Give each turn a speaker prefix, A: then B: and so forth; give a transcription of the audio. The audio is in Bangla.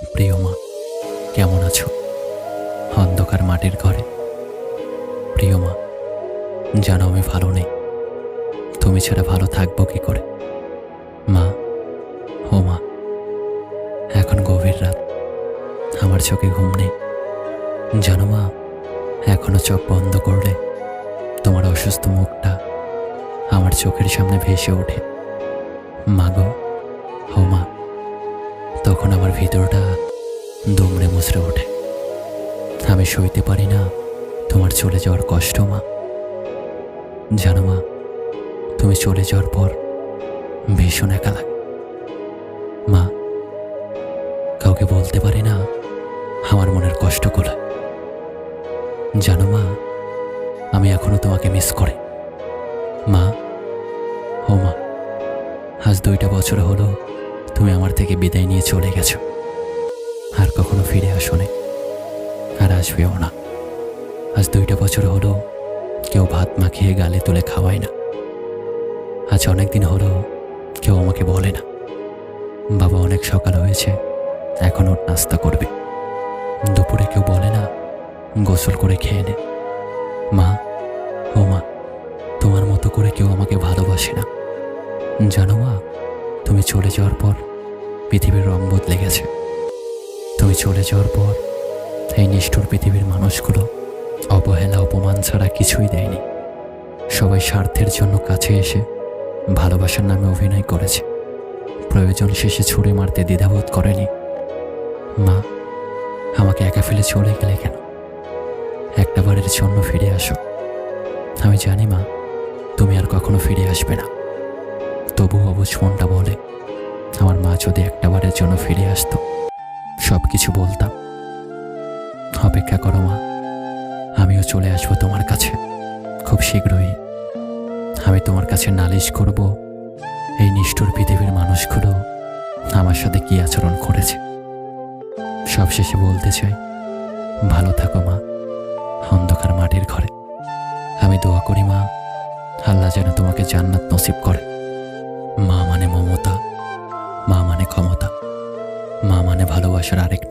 A: প্রিয় মা কেমন আছো? অন্ধকার মাটির ঘরে। প্রিয় মা জানো আমি ভালো নেই। তুমি ছাড়া ভালো থাকব কি করে? মা, ও মা, এখন গভীর রাত। আমার চোখে ঘুম নেই। জানো মা, এখনও চোখ বন্ধ করলে তোমার অসুস্থ মুখটা আমার চোখের সামনে ভেসে ওঠে। মা গো, ও মা তখন আমার ভিতরটা দুমড়ে মুচড়ে ওঠে। আমি সইতে পারি না, তোমার চলে যাওয়ার কষ্ট মা। জানো মা, তুমি চলে যাওয়ার পর ভীষণ একা লাগে। মা, কাউকে বলতে পারি না, আমার মনের কষ্টগুলো। জানো মা, আমি এখনও তোমাকে মিস করি। মা, ও মা, আজ দুইটা বছর হলো তুমি আমার থেকে বিদায় নিয়ে চলে গেছো। আর কখনো ফিরে আসো আসোনি। আর আসবেও না। আজ দুইটা বছর হলো, কেউ ভাত মাখিয়ে গালে তুলে খাওয়ায় না। আজ অনেক দিন হলো, কেউ আমাকে বলে না। বাবা অনেক সকাল হয়েছে, এখন ওর নাস্তা করবে। দুপুরে কেউ বলে না, গোসল করে খেয়ে নে। মা, ও মা, তোমার মতো করে কেউ আমাকে ভালোবাসে না। জানো মা তুমি চলে যাওয়ার পর পৃথিবীর রং বদলে গেছে। তুমি চলে যাওয়ার পর এই নিষ্ঠুর পৃথিবীর মানুষগুলো অবহেলা, অপমান ছাড়া কিছুই দেয়নি। সবাই স্বার্থের জন্য কাছে এসে ভালোবাসার নামে অভিনয় করেছে। প্রয়োজন শেষে ছুড়ে মারতে দ্বিধাবোধ করেনি। মা, আমাকে একা ফেলে চলে গেলে কেন? একটা বারের জন্য ফিরে আসো। আমি জানি মা, তুমি আর কখনো ফিরে আসবে না। তবু অবুঝ মনটা বলে। আমার মা যদি একটা বারের জন্য ফিরে আসতো সব কিছু বলতাম। অপেক্ষা করো মা, আমিও চলে আসব তোমার কাছে, খুব শীঘ্রই। আমি তোমার কাছে নালিশ করব, এই নিষ্ঠুর পৃথিবীর মানুষগুলো আমার সাথে কি আচরণ করেছে। সবশেষে বলতে চাই, ভালো থাকো মা, অন্ধকার মাটির ঘরে। আমি দোয়া করি মা, আল্লাহ যেন তোমাকে জান্নাত নসিব করে। ক্ষমতা। মা মানে ভালোবাসার আরেক নাম